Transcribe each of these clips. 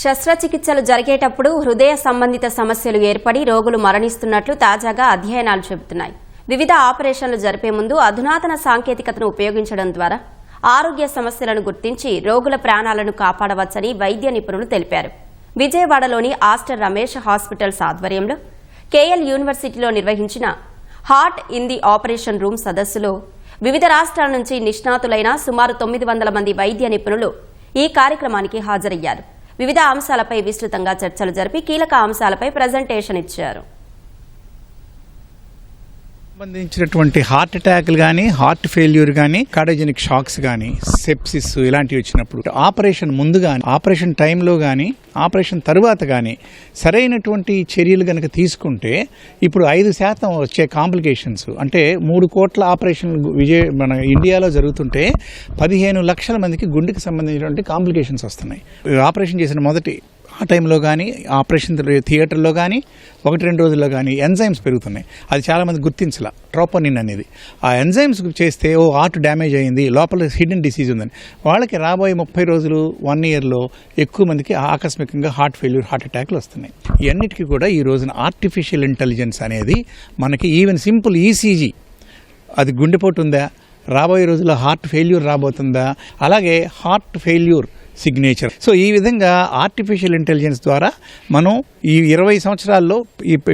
శస్త్రచికిత్సలు జరిగేటప్పుడు హృదయ సంబంధిత సమస్యలు ఏర్పడి రోగులు మరణిస్తున్నట్లు తాజాగా అధ్యయనాలు చెబుతున్నాయి. వివిధ ఆపరేషన్లు జరిపే ముందు అధునాతన సాంకేతికతను ఉపయోగించడం ద్వారా ఆరోగ్య సమస్యలను గుర్తించి రోగుల ప్రాణాలను కాపాడవచ్చని వైద్య నిపుణులు తెలిపారు. విజయవాడలోని ఆస్టర్ రమేష్ హాస్పిటల్స్ ఆధ్వర్యంలో కేఎల్ యూనివర్సిటీలో నిర్వహించిన heart in the operation room సదస్సులో వివిధ రాష్ట్రాల నుంచి నిష్ణాతులైన సుమారు తొమ్మిది వందల మంది వైద్య నిపుణులు ఈ కార్యక్రమానికి హాజరయ్యారు. వివిధ అంశాలపై విస్తృతంగా చర్చలు జరిపి కీలక అంశాలపై ప్రజెంటేషన్ ఇచ్చారు. సంబంధించినటువంటి హార్ట్ అటాక్లు కానీ హార్ట్ ఫెయిల్యూర్ కానీ కార్డోజెనిక్ షాక్స్ కానీ సెప్సిస్ ఇలాంటివి వచ్చినప్పుడు ఆపరేషన్ ముందు కానీ ఆపరేషన్ టైంలో కానీ ఆపరేషన్ తర్వాత కానీ సరైనటువంటి చర్యలు కనుక తీసుకుంటే ఇప్పుడు ఐదు శాతం వచ్చే కాంప్లికేషన్స్. అంటే మూడు కోట్ల ఆపరేషన్ విజయ మన ఇండియాలో జరుగుతుంటే పదిహేను లక్షల మందికి గుండెకి సంబంధించినటువంటి కాంప్లికేషన్స్ వస్తున్నాయి. ఆపరేషన్ చేసిన మొదటి ఆ టైంలో కానీ ఆపరేషన్ థియేటర్లో కానీ ఒకటి రెండు రోజుల్లో కానీ ఎంజైమ్స్ పెరుగుతున్నాయి. అది చాలామంది గుర్తించాల. ట్రోపోనిన్ అనేది. ఆ ఎంజైమ్స్ చేస్తే ఓ హార్ట్ డ్యామేజ్ అయింది లోపల హిడెన్ డిసీజ్ ఉందని. వాళ్ళకి రాబోయే ముప్పై రోజులు వన్ ఇయర్లో ఎక్కువ మందికి ఆకస్మికంగా హార్ట్ ఫెయిల్యూర్ హార్ట్ అటాక్లు వస్తున్నాయి. ఇవన్నిటికీ కూడా ఈ రోజున ఆర్టిఫిషియల్ ఇంటెలిజెన్స్ అనేది మనకి ఈవెన్ సింపుల్ ఈసీజీ అది గుండెపోటు ఉందా? రాబోయే రోజుల్లో హార్ట్ ఫెయిల్యూర్ రాబోతుందా? అలాగే హార్ట్ ఫెయిల్యూర్ సిగ్నేచర్ సో ఈ విధంగా ఆర్టిఫిషియల్ ఇంటెలిజెన్స్ ద్వారా మనం ఈ ఇరవై సంవత్సరాల్లో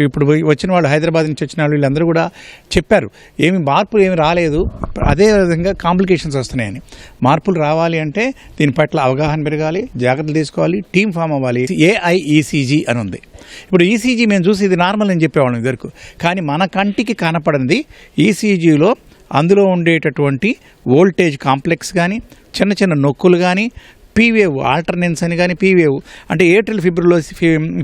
ఇప్పుడు వచ్చిన వాళ్ళు హైదరాబాద్ నుంచి వచ్చిన వాళ్ళు వీళ్ళందరూ కూడా చెప్పారు. ఏమి మార్పులు ఏమి రాలేదు. అదే విధంగా కాంప్లికేషన్స్ వస్తున్నాయని. మార్పులు రావాలి అంటే దీని పట్ల అవగాహన పెరగాలి జాగ్రత్తలు తీసుకోవాలి టీం ఫామ్ అవ్వాలి. ఏఐఈసీజీ అని ఉంది. ఇప్పుడు ఈసీజీ మేము చూసి ఇది నార్మల్ అని చెప్పేవాళ్ళం ఇద్దరు కానీ మన కంటికి కనపడింది ఈసీజీలో అందులో ఉండేటటువంటి వోల్టేజ్ కాంప్లెక్స్ కానీ చిన్న చిన్న నొక్కులు కానీ పీవేవ్ ఆల్టర్నెన్స్ అని కానీ పీవేవ్ అంటే ఏట్రిల్ ఫిబ్రిలో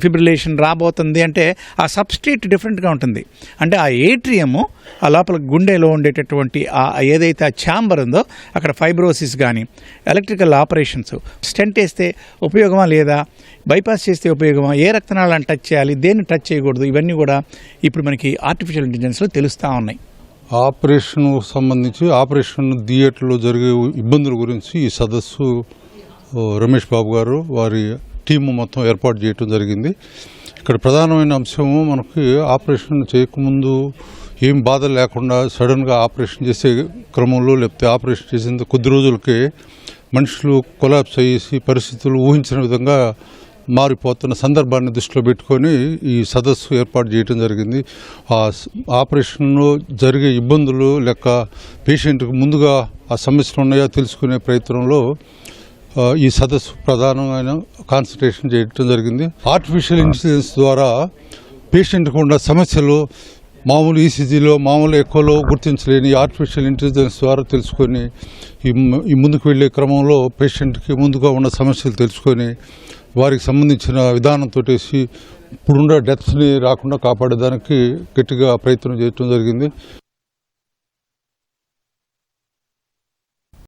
ఫిబ్రిలేషన్ రాబోతుంది అంటే ఆ సబ్స్ట్రేట్ డిఫరెంట్గా ఉంటుంది. అంటే ఆ ఏట్రియము ఆ లోపల గుండెలో ఉండేటటువంటి ఆ ఏదైతే ఆ ఛాంబర్ ఉందో అక్కడ ఫైబ్రోసిస్ కానీ ఎలక్ట్రికల్ ఆపరేషన్స్ స్టెంట్ వేస్తే ఉపయోగమా లేదా బైపాస్ చేస్తే ఉపయోగమా ఏ రక్తనాళాన్ని టచ్ చేయాలి దేన్ని టచ్ చేయకూడదు ఇవన్నీ కూడా ఇప్పుడు మనకి ఆర్టిఫిషియల్ ఇంటెలిజెన్స్లో తెలుస్తూ ఉన్నాయి. ఆపరేషన్ సంబంధించి ఆపరేషన్ థియేటర్లో జరిగే ఇబ్బందుల గురించి ఈ సదస్సు రమేష్ బాబు గారు వారి టీము మొత్తం ఏర్పాటు చేయడం జరిగింది. ఇక్కడ ప్రధానమైన అంశము మనకి ఆపరేషన్ చేయకముందు ఏం బాధ లేకుండా సడన్గా ఆపరేషన్ చేసే క్రమంలో లేకపోతే ఆపరేషన్ చేసిన కొద్ది రోజులకే మనుషులు కొలాప్స్ అయ్యేసి పరిస్థితులు ఊహించిన విధంగా మారిపోతున్న సందర్భాన్ని దృష్టిలో పెట్టుకొని ఈ సదస్సు ఏర్పాటు చేయడం జరిగింది. ఆ ఆపరేషన్లో జరిగే ఇబ్బందులు లెక్క పేషెంట్కి ముందుగా ఆ సమస్యలు ఉన్నాయో తెలుసుకునే ప్రయత్నంలో ఈ సదస్సు ప్రధానమైన కాన్సన్ట్రేషన్ చేయడం జరిగింది. ఆర్టిఫిషియల్ ఇంటెలిజెన్స్ ద్వారా పేషెంట్కి ఉన్న సమస్యలు మామూలు ఈసీజీలో మామూలు ఎక్కువలో గుర్తించలేని ఆర్టిఫిషియల్ ఇంటెలిజెన్స్ ద్వారా తెలుసుకొని ఈ ముందుకు వెళ్ళే క్రమంలో పేషెంట్కి ముందుగా ఉన్న సమస్యలు తెలుసుకొని వారికి సంబంధించిన విధానంతో ఇప్పుడున్న డెత్స్ని రాకుండా కాపాడేదానికి గట్టిగా ప్రయత్నం చేయడం జరిగింది.